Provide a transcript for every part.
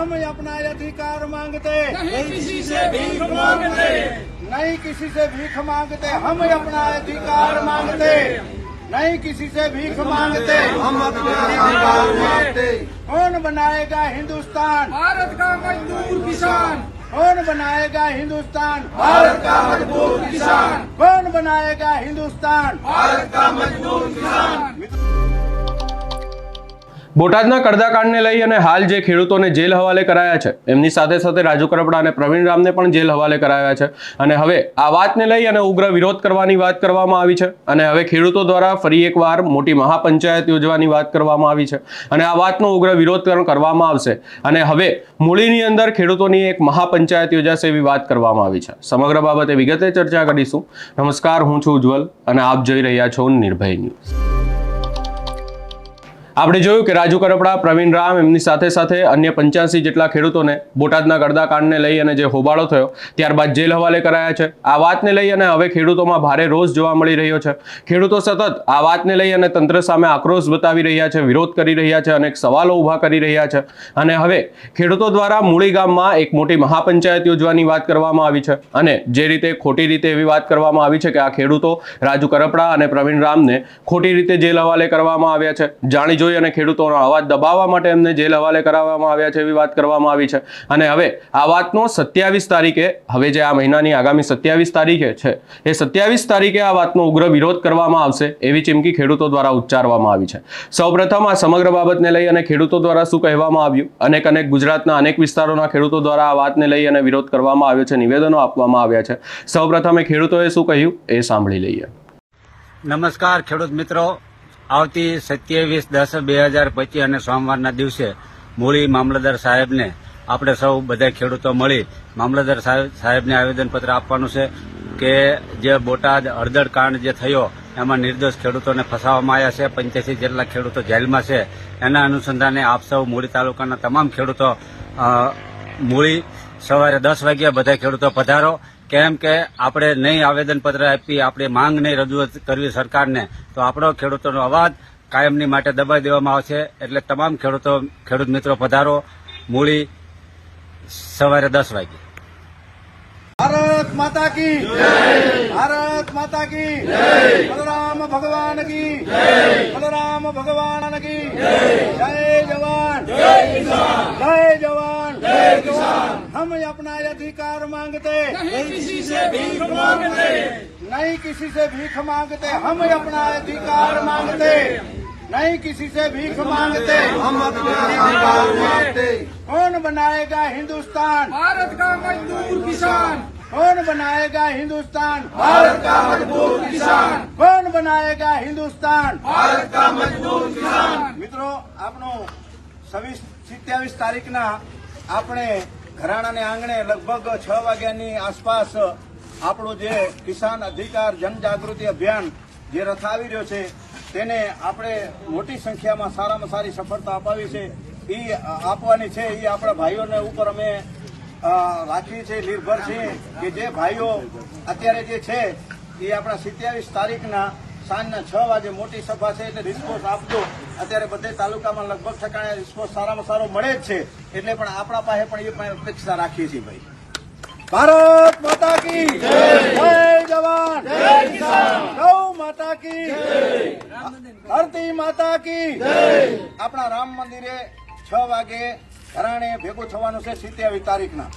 हम अपना अधिकार मांगते नहीं किसी से भीख मांगते नहीं किसी से भीख मांगते हम अपना अधिकार मांगते नहीं किसी से भीख मांगते हम अपना अधिकार मांगते। कौन बनाएगा हिंदुस्तान? भारत का मजदूर किसान। कौन बनाएगा हिंदुस्तान? भारत का मजदूर किसान। कौन बनाएगा हिंदुस्तान? भारत का मजदूर किसान। બોટાદના કડદાકાંડને લઈ અને હાલ જે ખેડૂતોને જેલ હવાલે કરાયા છે, એમની સાથે સાથે રાજુ કરપડા અને પ્રવીણ રામને પણ જેલ હવાલે કરાયા છે. અને હવે આ વાતને લઈ અને ઉગ્ર વિરોધ કરવાની વાત કરવામાં આવી છે. અને હવે ખેડૂતો દ્વારા ફરી એકવાર મોટી મહાપંચાયત યોજવાની વાત કરવામાં આવી છે. અને આ વાતનો ઉગ્ર વિરોધ કરવામાં આવશે. અને હવે મૂળીની અંદર ખેડૂતોની એક મહાપંચાયત યોજાશે એવી વાત કરવામાં આવી છે. સમગ્ર બાબતે વિગતે ચર્ચા કરીશું. નમસ્કાર, હું છું ઉજ્જવલ અને આપ જોઈ રહ્યા છો નિર્ભય ન્યૂઝ. આપણે જોયું કે રાજુ કરપડા, પ્રવીણ રામ એમની સાથે સાથે અન્ય પંચ્યાસી જેટલા ખેડૂતોને બોટાદના ગરદાકાંડને લઈ અને જે હોબાળો થયો, ત્યારબાદ જેલ હવાલે કરાયા છે. આ વાતને લઈ અને હવે ખેડૂતોમાં ભારે રોષ જોવા મળી રહ્યો છે. ખેડૂતો સતત આ વાતને લઈ અને તંત્ર સામે આક્રોશ બતાવી રહ્યા છે, વિરોધ કરી રહ્યા છે અનેક સવાલો ઊભા કરી રહ્યા છે. અને હવે ખેડૂતો દ્વારા મૂળી ગામમાં એક મોટી મહાપંચાયત યોજવાની વાત કરવામાં આવી છે. અને જે રીતે ખોટી રીતે એવી વાત કરવામાં આવી છે કે આ ખેડૂતો રાજુ કરપડા અને પ્રવીણ રામને ખોટી રીતે જેલ હવાલે કરવામાં આવ્યા છે. જાણી જોઈ અને ખેડૂતોનો અવાજ દબાવવા માટે એમને જેલ હવાલે કરાવવામાં આવ્યા છે એવી વાત કરવામાં આવી છે. અને હવે આ વાતનો સત્યાવીસ તારીખે, હવે જે આ મહિનાની આગામી સત્યાવીસ તારીખે છે, એ સત્યાવીસ તારીખે આ વાતનો ઉગ્ર વિરોધ કરવામાં આવશે એવી ચીમકી ખેડૂતો દ્વારા ઉચ્ચારવામાં આવી છે. સૌપ્રથમ આ સમગ્ર બાબતને લઈ અને ખેડૂતો દ્વારા શું કહેવામાં આવ્યું? અનેક અનેક ગુજરાતના અનેક વિસ્તારોના ખેડૂતો દ્વારા આ વાતને લઈ અને વિરોધ કરવામાં આવ્યો છે, નિવેદનો આપવામાં આવ્યા છે. સૌપ્રથમ એ ખેડૂતોએ શું કહ્યું? એ સાંભળી લઈએ. નમસ્કાર ખેડૂત મિત્રો. આવતી સત્યાવીસ, દસ, બે હજાર પચીસ અને સોમવારના દિવસે મૂળી મામલતદાર સાહેબને આપણે સૌ બધા ખેડૂતો મળી મામલતદાર સાહેબ, સાહેબને આવેદનપત્ર આપવાનું છે કે જે બોટાદ હળદર કાંડ જે થયો, એમાં નિર્દોષ ખેડૂતોને ફસાવવામાં આવ્યા છે. પંચ્યાસી જેટલા ખેડૂતો જેલમાં છે. એના અનુસંધાને આપ સૌ મૂળી તાલુકાના તમામ ખેડૂતો મૂળી સવારે દસ વાગ્યા બધા ખેડૂતો પધારો. કેમ કે આપણે નહીં આવેદનપત્ર આપી, આપણે માંગ નહીં રજૂઆત કરવી સરકારને, તો આપણો ખેડૂતોનો અવાજ કાયમની માટે દબાઈ દેવામાં આવશે. એટલે તમામ ખેડૂતો, ખેડૂત મિત્રો પધારો. મૂડી સવારે દસ વાગે. ભારત માતા કી ભારત માતા કી બલરામ ભગવાન કી બલરામ ભગવાન કી જય! अधिकार मांगते नहीं किसी से भीख मांगते नहीं किसी से भीख मांगते हम अपना अधिकार मांगते नहीं किसी से भीख मांगते हम अपना अधिकार मांगते कौन बनाएगा हिंदुस्तान भारत का मजदूर किसान कौन बनाएगा हिंदुस्तान भारत का मजदूर किसान कौन बनाएगा हिंदुस्तान भारत का मजदूर किसान મિત્રો આપણો છવ્વીસ સિત્યાવીસ તારીખના આપણે ઘરાણાને આંગણે લગભગ છ વાગ્યાની આસપાસ આપણું જે કિસાન અધિકાર જનજાગૃતિ અભિયાન જે રથાવી રહ્યો છે, તેને આપણે મોટી સંખ્યામાં સારામાં સારી સફળતા અપાવી છે. એ આપવાની છે એ આપણા ભાઈઓને ઉપર અમે રાખીએ છીએ, નિર્ભર છીએ કે જે ભાઈઓ અત્યારે જે છે એ આપણા સિત્યાવીસ તારીખના સાંજના છ વાગે મોટી સભા છે એટલે રિસ્પોન્સ આપજો. અત્યારે બધે તાલુકામાં લગભગ ઠેકાણે રિસ્પોન્સ સારામાં સારો મળે જ છે. એટલે પણ આપણા પાસે પણ એ અપેક્ષા રાખીએ છીએ ભાઈ. ભારત માતા કી જય. જવાન. ગૌ માતા કી ધરતી માતા કી આપણા રામ મંદિરે છ વાગે ઘરાણે ભેગું થવાનું છે સિત્યાવીસ તારીખના.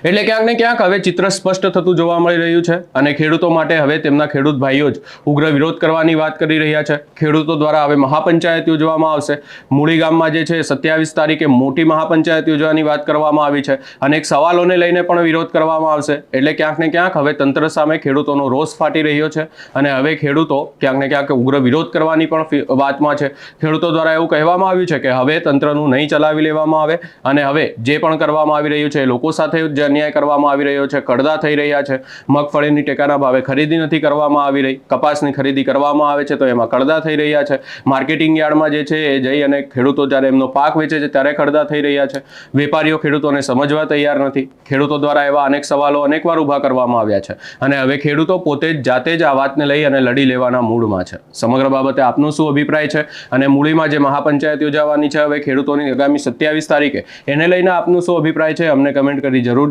એટલે ક્યાંક ને ક્યાંક હવે ચિત્ર સ્પષ્ટ થતું જોવા મળી રહ્યું છે અને ખેડૂતો માટે હવે તેમના ખેડૂત ભાઈઓ જ ઉગ્ર વિરોધ કરવાની વાત કરી રહ્યા છે. ખેડૂતો દ્વારા હવે મહાપંચાયત યોજવામાં આવશે. મૂળી ગામમાં જે છે સત્યાવીસ તારીખે મોટી મહાપંચાયત યોજવાની વાત કરવામાં આવી છે અનેક સવાલોને લઈને પણ વિરોધ કરવામાં આવશે. એટલે ક્યાંક ને ક્યાંક હવે તંત્ર સામે ખેડૂતોનો રોષ ફાટી રહ્યો છે અને હવે ખેડૂતો ક્યાંક ને ક્યાંક ઉગ્ર વિરોધ કરવાની પણ વાતમાં છે. ખેડૂતો દ્વારા એવું કહેવામાં આવ્યું છે કે હવે તંત્રનું નહીં ચલાવી લેવામાં આવે અને હવે જે પણ કરવામાં આવી રહ્યું છે લોકો સાથે અન્યાય કરવામાં આવી રહ્યો છે, કડદા થઈ રહ્યા છે. મગફળીની ટેકાના ભાવે ખરીદી નથી કરવામાં આવી રહી. કપાસની ખરીદી કરવામાં આવે છે તો એમાં કડદા થઈ રહ્યા છે. માર્કેટિંગ યાર્ડમાં જે છે એ જઈ અને ખેડૂતો જ્યારે એમનો પાક વેચે છે ત્યારે કડદા થઈ રહ્યા છે. વેપારીઓ ખેડૂતોને સમજવા તૈયાર નથી. ખેડૂતો દ્વારા એવા અનેક સવાલો અનેકવાર ઊભા કરવામાં આવ્યા છે. અને હવે ખેડૂતો પોતે જ જાતે જ આ વાતને લઈ અને લડી લેવાના મૂડમાં છે. સમગ્ર બાબતે આપનો શું અભિપ્રાય છે? અને મૂળીમાં જે મહાપંચાયત યોજાવાની છે, હવે ખેડૂતોની આગામી સત્યાવીસ તારીખે, એને લઈને આપનું શું અભિપ્રાય છે? અમને કમેન્ટ કરી જરૂર